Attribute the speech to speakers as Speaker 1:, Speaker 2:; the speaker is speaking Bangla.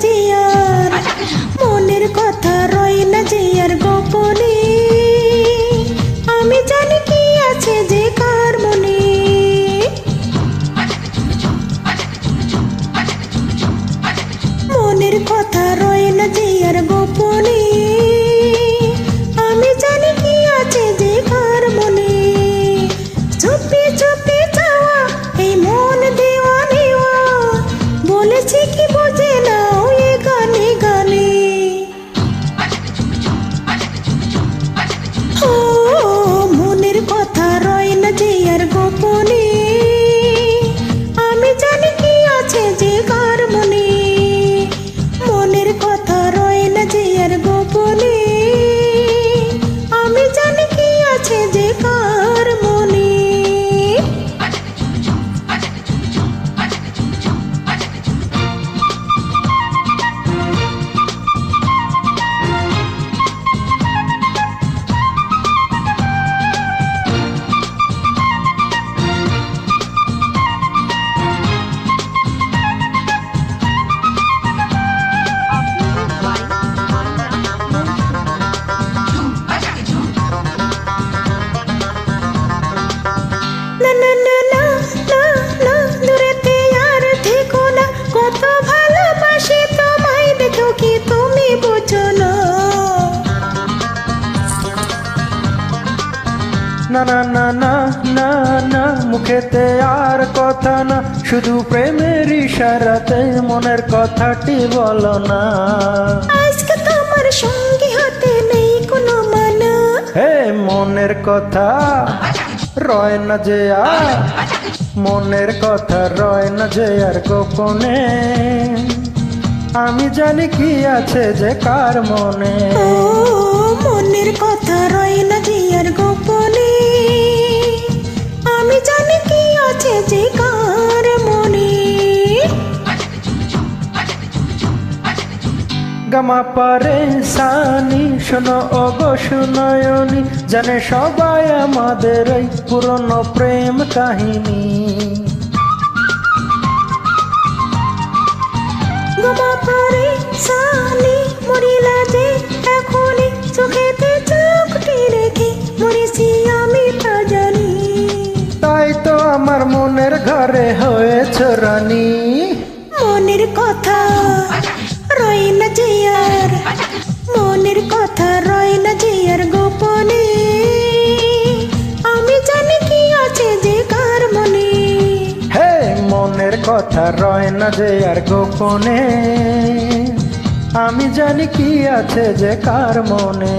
Speaker 1: জিয়ার মনের কথা না না না না না না মুখেতে আর কথা না। শুধু প্রেমের ইশারাতে মনের কথাটি বলো না।
Speaker 2: আজকে তোমার সঙ্গে হাতে নেই কোনো মানা।
Speaker 1: হে মনের কথা রয় না যে আর। মনের কথা রয় না যে আর গোপনে। আমি জানি কি আছে যে কার মনে।
Speaker 2: ও মনের কথা রয় না যে আর গোপনে। যে কার মনে।
Speaker 1: গামা পারে সানি, শোনো ওগো সুনয়নি জানে সবাই আমাদের এই পুরনো প্রেম কাহিনী। হয়েছ রানী।
Speaker 2: মনের কথা রয় না যে আর। মনের কথা রয় না যে আর গোপনে। আমি জানি কি আছে যে কার মনে।
Speaker 1: হে মনের কথা রয় না যে আর গোপনে। আমি জানি কি আছে যে কার মনে।